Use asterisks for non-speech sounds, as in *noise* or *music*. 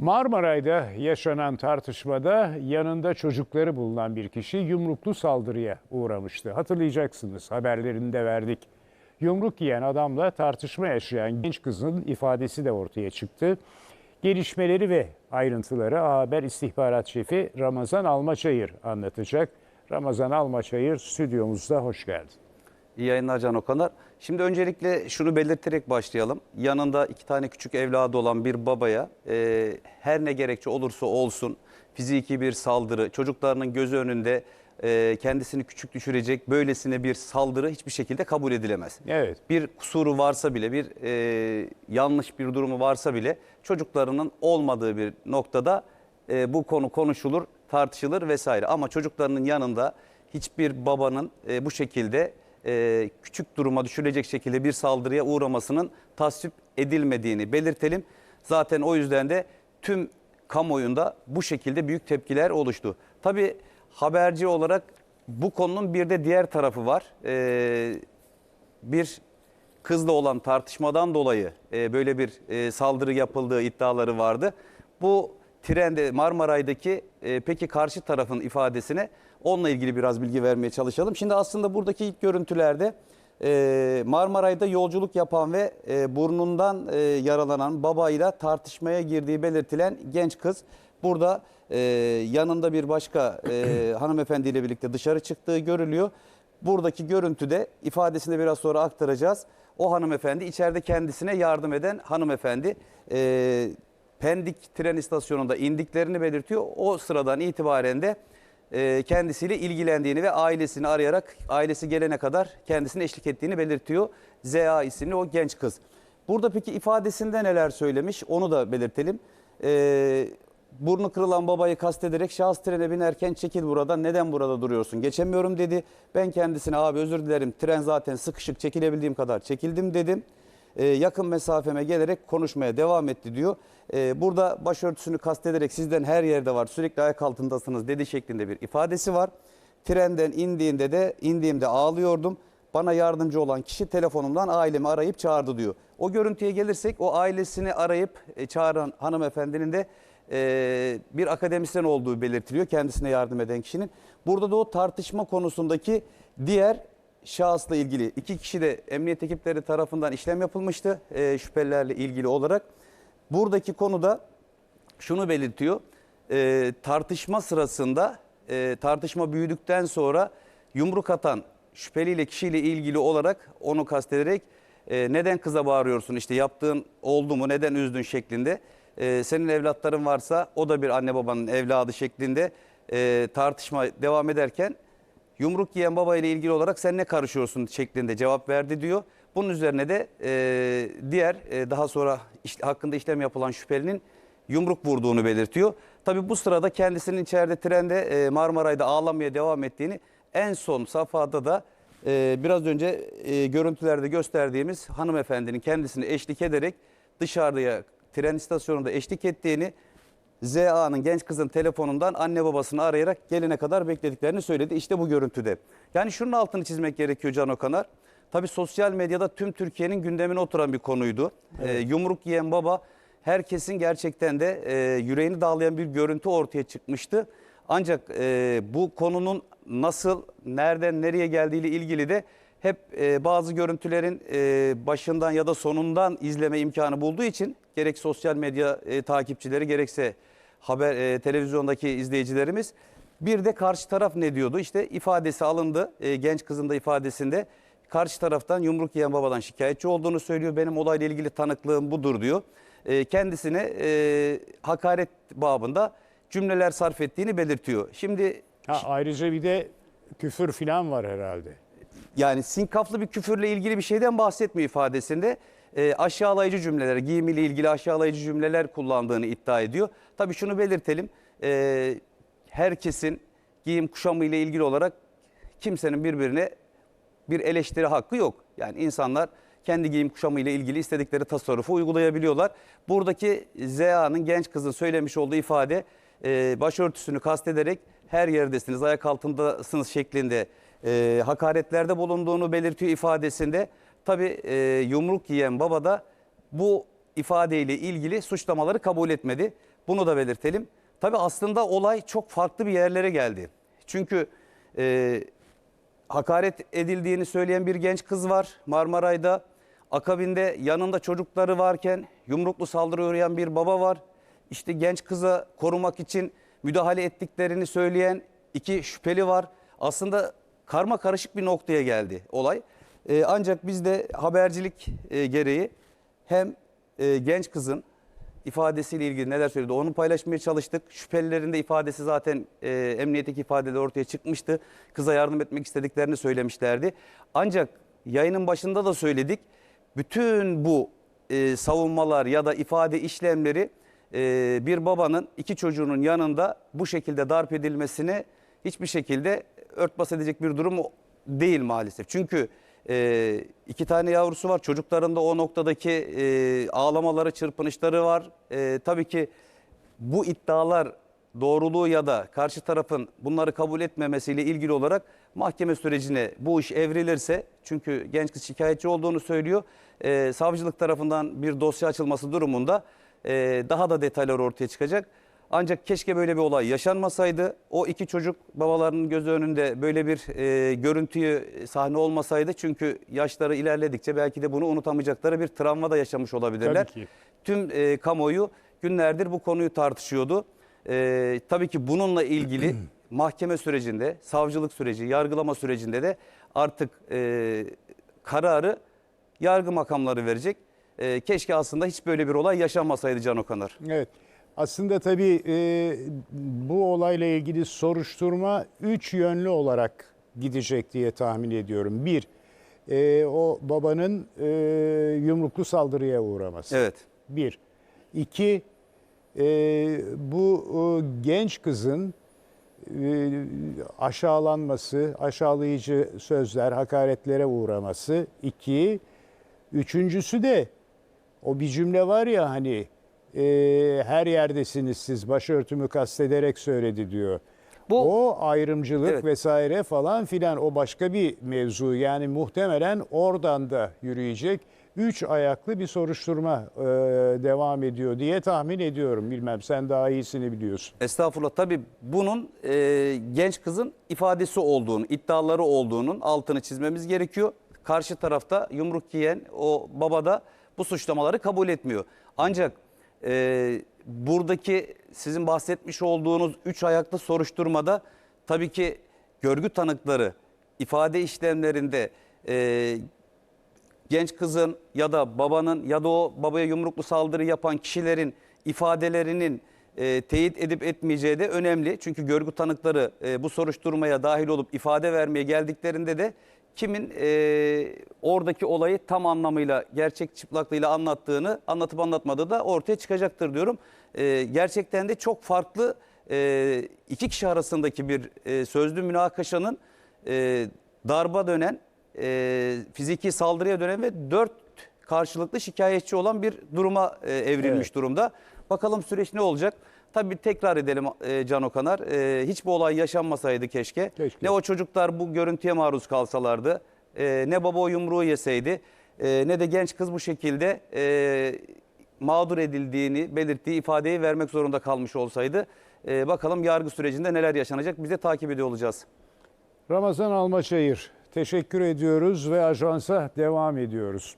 Marmaray'da yaşanan tartışmada yanında çocukları bulunan bir kişi yumruklu saldırıya uğramıştı. Hatırlayacaksınız haberlerinde verdik. Yumruk yiyen adamla tartışma yaşayan genç kızın ifadesi de ortaya çıktı. Gelişmeleri ve ayrıntıları A Haber İstihbarat Şefi Ramazan Almaçayır anlatacak. Ramazan Almaçayır stüdyomuzda hoş geldin. İyi yayınlar Can Okanar. Şimdi öncelikle şunu belirterek başlayalım. Yanında iki tane küçük evladı olan bir babaya e, her ne gerekçe olursa olsun fiziki bir saldırı, çocuklarının gözü önünde e, kendisini küçük düşürecek böylesine bir saldırı hiçbir şekilde kabul edilemez. Evet. Bir kusuru varsa bile, bir e, yanlış bir durumu varsa bile çocuklarının olmadığı bir noktada e, bu konu konuşulur, tartışılır vesaire. Ama çocuklarının yanında hiçbir babanın e, bu şekilde e, küçük duruma düşürecek şekilde bir saldırıya uğramasının tasvip edilmediğini belirtelim. Zaten o yüzden de tüm kamuoyunda bu şekilde büyük tepkiler oluştu. Tabii haberci olarak bu konunun bir de diğer tarafı var. E, bir kızla olan tartışmadan dolayı e, böyle bir e, saldırı yapıldığı iddiaları vardı. Bu trende Marmaray'daki e, peki karşı tarafın ifadesine onunla ilgili biraz bilgi vermeye çalışalım. Şimdi aslında buradaki ilk görüntülerde e, Marmaray'da yolculuk yapan ve e, burnundan e, yaralanan babayla tartışmaya girdiği belirtilen genç kız burada yanında bir başka *clears throat* hanımefendiyle birlikte dışarı çıktığı görülüyor. Buradaki görüntüde ifadesini biraz sonra aktaracağız. O hanımefendi içeride kendisine yardım eden hanımefendi e, Pendik tren istasyonunda indiklerini belirtiyor. O sıradan itibaren de e, kendisiyle ilgilendiğini ve ailesini arayarak ailesi gelene kadar kendisine eşlik ettiğini belirtiyor. ZA isimli o genç kız. Burada peki ifadesinde neler söylemiş onu da belirtelim. E, burnu kırılan babayı kastederek şahıs trene binerken çekil buradan neden burada duruyorsun geçemiyorum dedi. Ben kendisine abi özür dilerim tren zaten sıkışık çekilebildiğim kadar çekildim dedim. Ee, yakın mesafeme gelerek konuşmaya devam etti diyor. Ee, burada başörtüsünü kastederek sizden her yerde var sürekli ayak altındasınız dedi şeklinde bir ifadesi var. Trenden indiğinde de indiğimde ağlıyordum. Bana yardımcı olan kişi telefonumdan ailemi arayıp çağırdı diyor. O görüntüye gelirsek o ailesini arayıp e, çağıran hanımefendinin de e, bir akademisyen olduğu belirtiliyor kendisine yardım eden kişinin. Burada da o tartışma konusundaki diğer şahısla ilgili iki kişi de emniyet ekipleri tarafından işlem yapılmıştı e, şüphelilerle ilgili olarak. Buradaki konuda şunu belirtiyor. E, tartışma sırasında e, tartışma büyüdükten sonra yumruk atan şüpheliyle kişiyle ilgili olarak onu kastederek e, neden kıza bağırıyorsun işte yaptığın oldu mu neden üzdün şeklinde e, senin evlatların varsa o da bir anne babanın evladı şeklinde e, tartışma devam ederken yumruk yiyen babayla ilgili olarak sen ne karışıyorsun şeklinde cevap verdi diyor. Bunun üzerine de e, diğer e, daha sonra iş- hakkında işlem yapılan şüphelinin yumruk vurduğunu belirtiyor. Tabii bu sırada kendisinin içeride trende e, Marmaray'da ağlamaya devam ettiğini en son safhada da e, biraz önce e, görüntülerde gösterdiğimiz hanımefendinin kendisini eşlik ederek dışarıya tren istasyonunda eşlik ettiğini ZA'nın genç kızın telefonundan anne babasını arayarak gelene kadar beklediklerini söyledi. İşte bu görüntüde. Yani şunun altını çizmek gerekiyor Can Okanar. Tabii sosyal medyada tüm Türkiye'nin gündemine oturan bir konuydu. Ee, yumruk yiyen baba herkesin gerçekten de e, yüreğini dağlayan bir görüntü ortaya çıkmıştı. Ancak e, bu konunun nasıl, nereden, nereye geldiğiyle ilgili de hep e, bazı görüntülerin e, başından ya da sonundan izleme imkanı bulduğu için gerek sosyal medya e, takipçileri gerekse haber e, televizyondaki izleyicilerimiz bir de karşı taraf ne diyordu? İşte ifadesi alındı e, genç kızın da ifadesinde karşı taraftan yumruk yiyen babadan şikayetçi olduğunu söylüyor. Benim olayla ilgili tanıklığım budur diyor. E, kendisine e, hakaret babında cümleler sarf ettiğini belirtiyor. Şimdi Ha, ayrıca bir de küfür falan var herhalde. Yani sinkaflı bir küfürle ilgili bir şeyden bahsetmiyor ifadesinde. E, aşağılayıcı cümleler, giyimiyle ilgili aşağılayıcı cümleler kullandığını iddia ediyor. Tabii şunu belirtelim. e, herkesin giyim kuşamı ile ilgili olarak kimsenin birbirine bir eleştiri hakkı yok. Yani insanlar kendi giyim kuşamı ile ilgili istedikleri tasarrufu uygulayabiliyorlar. Buradaki ZA'nın genç kızın söylemiş olduğu ifade e, başörtüsünü kastederek her yerdesiniz, ayak altındasınız şeklinde e, hakaretlerde bulunduğunu belirtiyor ifadesinde. Tabii e, yumruk yiyen baba da bu ifadeyle ilgili suçlamaları kabul etmedi. Bunu da belirtelim. Tabii aslında olay çok farklı bir yerlere geldi. Çünkü e, hakaret edildiğini söyleyen bir genç kız var Marmaray'da. Akabinde yanında çocukları varken yumruklu saldırı uğrayan bir baba var. İşte genç kıza korumak için müdahale ettiklerini söyleyen iki şüpheli var. Aslında karma karışık bir noktaya geldi olay. Ee, ancak biz de habercilik e, gereği hem e, genç kızın ifadesiyle ilgili neler söyledi onu paylaşmaya çalıştık. Şüphelilerin de ifadesi zaten e, emniyetteki ifadeler ortaya çıkmıştı. Kıza yardım etmek istediklerini söylemişlerdi. Ancak yayının başında da söyledik. Bütün bu e, savunmalar ya da ifade işlemleri e, bir babanın iki çocuğunun yanında bu şekilde darp edilmesini hiçbir şekilde örtbas edecek bir durum değil maalesef. Çünkü e, iki tane yavrusu var. Çocukların da o noktadaki e, ağlamaları, çırpınışları var. E, tabii ki bu iddialar doğruluğu ya da karşı tarafın bunları kabul etmemesiyle ilgili olarak mahkeme sürecine bu iş evrilirse çünkü genç kız şikayetçi olduğunu söylüyor. e, savcılık tarafından bir dosya açılması durumunda e, daha da detaylar ortaya çıkacak. Ancak keşke böyle bir olay yaşanmasaydı. O iki çocuk babalarının gözü önünde böyle bir e, görüntüyü sahne olmasaydı. Çünkü yaşları ilerledikçe belki de bunu unutamayacakları bir travma da yaşamış olabilirler. Tabii ki. Tüm e, kamuoyu günlerdir bu konuyu tartışıyordu. E, tabii ki bununla ilgili *clears throat* mahkeme sürecinde, savcılık süreci, yargılama sürecinde de artık e, kararı yargı makamları verecek. E, keşke aslında hiç böyle bir olay yaşanmasaydı Can Okanar. Evet. Aslında tabii e, bu olayla ilgili soruşturma üç yönlü olarak gidecek diye tahmin ediyorum. Bir, e, o babanın e, yumruklu saldırıya uğraması. Evet. Bir. İki, e, bu e, genç kızın e, aşağılanması, aşağılayıcı sözler, hakaretlere uğraması. İki, üçüncüsü de o bir cümle var ya hani e, her yerdesiniz siz başörtümü kastederek söyledi diyor. Bu- o ayrımcılık Evet. vesaire falan filan o başka bir mevzu. Yani muhtemelen oradan da yürüyecek. Üç ayaklı bir soruşturma e, devam ediyor diye tahmin ediyorum. Bilmem sen daha iyisini biliyorsun. Estağfurullah tabii bunun e, genç kızın ifadesi olduğunu, iddiaları olduğunun altını çizmemiz gerekiyor. Karşı tarafta yumruk yiyen o baba da bu suçlamaları kabul etmiyor. Ancak e, buradaki sizin bahsetmiş olduğunuz üç ayaklı soruşturmada tabii ki görgü tanıkları ifade işlemlerinde e, genç kızın ya da babanın ya da o babaya yumruklu saldırı yapan kişilerin ifadelerinin e, teyit edip etmeyeceği de önemli. Çünkü görgü tanıkları e, bu soruşturmaya dahil olup ifade vermeye geldiklerinde de kimin e, oradaki olayı tam anlamıyla gerçek çıplaklığıyla anlattığını anlatıp anlatmadığı da ortaya çıkacaktır diyorum. E, gerçekten de çok farklı e, iki kişi arasındaki bir e, sözlü münakaşanın e, darba dönen e, fiziki saldırıya dönen ve dört karşılıklı şikayetçi olan bir duruma e, evrilmiş Evet. durumda. Bakalım süreç ne olacak? Tabii karar edelim e, Can Okanar. E, hiç bu olay yaşanmasaydı keşke. Keşke. Ne o çocuklar bu görüntüye maruz kalsalardı. e, ne baba o yumruğu yeseydi. e, ne de genç kız bu şekilde e, mağdur edildiğini belirttiği ifadeyi vermek zorunda kalmış olsaydı. E, bakalım yargı sürecinde neler yaşanacak biz de takip ediyor olacağız. Ramazan Almaçayır teşekkür ediyoruz ve ajansa devam ediyoruz.